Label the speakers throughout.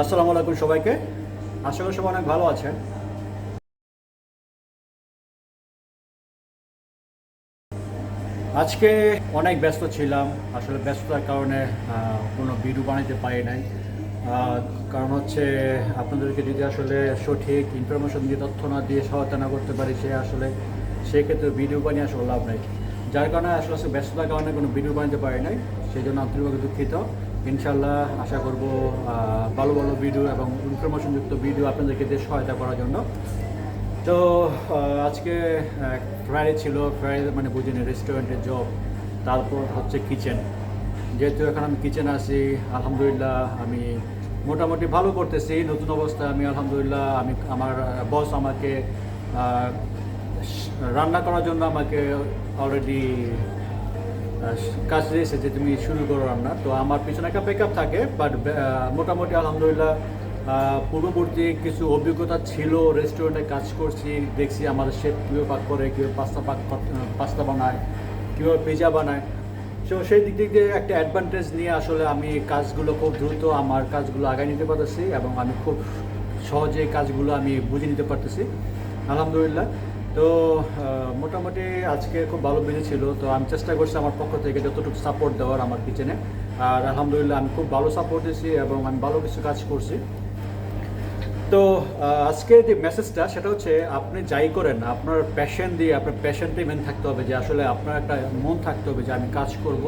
Speaker 1: আসসালামু আলাইকুম সবাইকে। আশা করি সবাই অনেক ভালো আছেন। আজকে অনেক ব্যস্ত ছিলাম। আসলে ব্যস্ততার কারণে কোনো ভিডিও বানাতে পারি নাই। কারণ হচ্ছে আপনাদেরকে যদি আসলে সঠিক ইনফরমেশন দিয়ে, তথ্য না দিয়ে সহায়তা না করতে পারি, সে আসলে সেক্ষেত্রে ভিডিও বানিয়ে আসলে লাভ নাই। যার কারণে আসলে আসলে ব্যস্ততার কারণে কোনো ভিডিও বানাতে পারি নাই। সেই জন্য আন্তরিকভাবে দুঃখিত। ইনশাল্লাহ আশা করব ভালো ভালো ভিডিও এবং ইনফরমেশনযুক্ত ভিডিও আপনাদেরকে দিয়ে সহায়তা করার জন্য। তো আজকে ফ্রাইডে ছিল ফ্রাইডে মানে বুঝিনি রেস্টুরেন্টের জব তারপর হচ্ছে কিচেন যেহেতু এখন আমি কিচেন আছি, আলহামদুলিল্লাহ আমি মোটামুটি ভালো করতেছি, নতুন অবস্থা আমি আলহামদুলিল্লাহ, আমি আমার বস আমাকে রান্না করার জন্য আমাকে অলরেডি কাজ দিয়েছে যে তুমি শুরু করো রান্না। তো আমার পিছনে একটা ব্যাকআপ থাকে বাট মোটামুটি আলহামদুলিল্লাহ পূর্ববর্তী কিছু অভিজ্ঞতা ছিল রেস্টুরেন্টে কাজ করছি, দেখছি আমাদের শেফ কীভাবে পাক করে, কীভাবে পাস্তা পাক পাস্তা বানায়, কীভাবে পিজা বানায়। তো সেই দিক দিক দিয়ে একটা অ্যাডভান্টেজ নিয়ে আসলে আমি কাজগুলো খুব দ্রুত আমার কাজগুলো আগায় নিতে পারতেছি এবং আমি খুব সহজে কাজগুলো আমি বুঝে নিতে পারতেছি। আলহামদুলিল্লাহ। তো মোটামুটি আজকে খুব ভালো বেজে ছিল। তো আমি চেষ্টা করছি আমার পক্ষ থেকে যতটুকু সাপোর্ট দেওয়ার আমার কিচেনে আর আলহামদুলিল্লাহ আমি খুব ভালো সাপোর্ট দিয়েছি এবং আমি ভালো কিছু কাজ করছি। তো আজকে যে মেসেজটা সেটা হচ্ছে আপনি যাই করেন, আপনার প্যাশন দিয়ে, আপনার প্যাশনটাই মেন থাকতে হবে যে আসলে আপনার একটা মন থাকতে হবে যে আমি কাজ করব।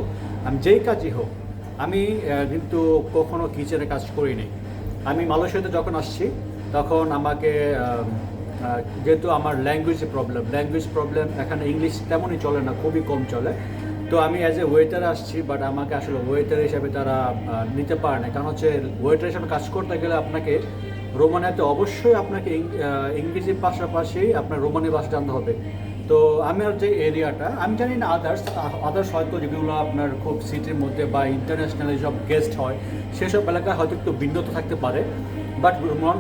Speaker 1: আমি যেই কাজই হোক, আমি কিন্তু কখনো কিচেনে কাজ করিনি আমি মালয়েশিয়াতে যখন আসছি, তখন আমাকে যেহেতু আমার ল্যাঙ্গুয়েজ প্রবলেম ল্যাঙ্গুয়েজ প্রবলেম এখানে ইংলিশ তেমনই চলে না, খুবই কম চলে। তো আমি অ্যাজ এ ওয়েটার আসছি বাট আমাকে আসলে ওয়েটার হিসাবে তারা নিতে পারে না কারণ হচ্ছে ওয়েটার হিসাবে কাজ করতে গেলে আপনাকে রোমানিয়াতে অবশ্যই আপনাকে ইংরেজির পাশাপাশি আপনার রোমানি ভাষা জানতে হবে। তো আমার যে এরিয়াটা আমি জানি না আদার্স আদার্স হয়তো যেগুলো আপনার খুব সিটির মধ্যে বা ইন্টারন্যাশনাল সব গেস্ট হয়, সেসব এলাকায় হয়তো একটু ভিন্নতা থাকতে পারে। বাট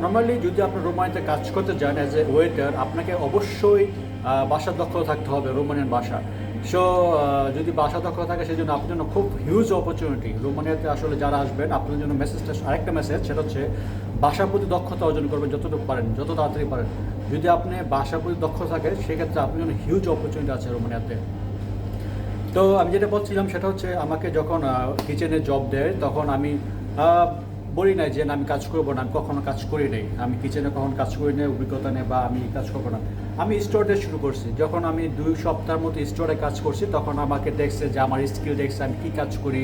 Speaker 1: নর্মালি যদি আপনি রোমানিতে কাজ করতে যান অ্যাজ এ ওয়েটার আপনাকে অবশ্যই ভাষার দক্ষতা থাকতে হবে রোমানিয়ান ভাষা সো যদি বাসা দক্ষতা থাকে সেই জন্য আপনার জন্য খুব হিউজ অপরচুনিটি রোমানিয়াতে আসলে যারা আসবেন আপনার জন্য মেসেজটা আরেকটা মেসেজ সেটা হচ্ছে ভাষার প্রতি দক্ষতা অর্জন করবেন যতটুকু পারেন, যত তাড়াতাড়ি পারেন। যদি আপনি ভাষার প্রতি দক্ষ থাকে, সেক্ষেত্রে আপনার জন্য হিউজ অপরচুনিটি আছে রোমানিয়াতে। তো আমি যেটা বলছিলাম সেটা হচ্ছে আমাকে যখন কিচেনে জব দেয়, তখন আমি বলি নাই যে আমি কাজ করব না, আমি কখনো কাজ করি নাই। আমি কিচেনে কখনো কাজ করি নাই, অভিজ্ঞতা নেই বা আমি কাজ করব না। আমি স্টোর শুরু করছি। যখন আমি দুই সপ্তাহের মতো স্টোরে কাজ করছি, তখন আমাকে দেখছে যে আমার স্কিল দেখছে, আমি কী কাজ করি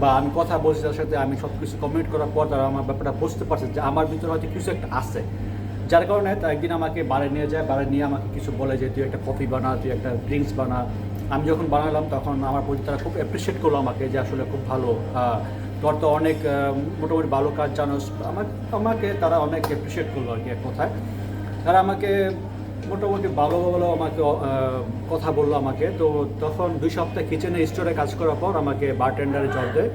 Speaker 1: বা আমি কথা বলছি তার সাথে, আমি সব কিছু কমিউনিট করার পর তারা আমার ব্যাপারটা বুঝতে পারছে যে আমার ভিতরে হয়তো কিছু একটা আছে। যার কারণে একদিন আমাকে বারে নিয়ে যায় বারে নিয়ে আমাকে কিছু বলে যে, তুই একটা কফি বানা, তুই একটা ড্রিঙ্কস বানা। আমি যখন বানালাম, তখন আমার প্রতি তারা খুব অ্যাপ্রিসিয়েট করল আমাকে যে আসলে খুব ভালো তোর তো অনেক মোটামুটি ভালো কাজ জানোস। আমাকে আমাকে তারা অনেক অ্যাপ্রিসিয়েট করল আর কি এক কথায়। তারা আমাকে মোটামুটি ভালো ভালো আমাকে কথা বলল আমাকে। তো তখন দুই সপ্তাহ কিচেনে স্টোরে কাজ করার পর আমাকে বারটেন্ডারে জব দেয়।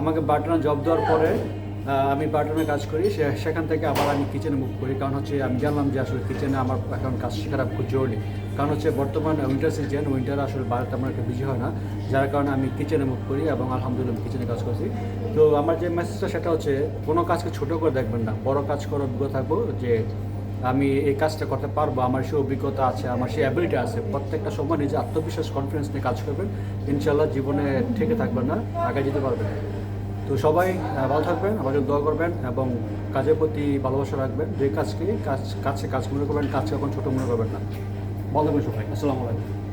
Speaker 1: আমাকে বারটেন্ডার জব দেওয়ার পরে আমি বাটনে কাজ করি, সে- সেখান থেকে আবার আমি কিচেনে মুভ করি। কারণ হচ্ছে, আমি জানলাম যে আসলে কিচেনে আমার এখন কাজ শেখাটা খুব জরুরি। কারণ হচ্ছে, বর্তমান উইন্টার সিজন উইন্টার আসলে বাইরে তেমন একটা বিজি হয় না। যার কারণে আমি কিচেনে মুভ করি এবং আলহামদুলিল্লাহ কিচেনে কাজ করছি। তো আমার যে মেসেজটা সেটা হচ্ছে, কোনো কাজকে ছোটো করে দেখবেন না। বড় কাজ করার অভিজ্ঞতা থাকব যে, আমি এই কাজটা করতে পারব, আমার সে অভিজ্ঞতা আছে, আমার সেই অ্যাবিলিটি আছে। প্রত্যেকটা সময় নিজে আত্মবিশ্বাস কনফিডেন্স নিয়ে কাজ করবেন। ইনশাল্লাহ জীবনে থেকে থাকবেন না আগে যেতে পারবেন তো সবাই ভালো থাকবেন জন্য দোয়া করবেন এবং কাজের প্রতি ভালোবাসা রাখবেন। যে কাজকে, কাজ, কাছে কাজ মনে করবেন, কাজকে এখন ছোটো মনে করবেন না। ভালো থাকবেন সবাই। আসসালামু আলাইকুম।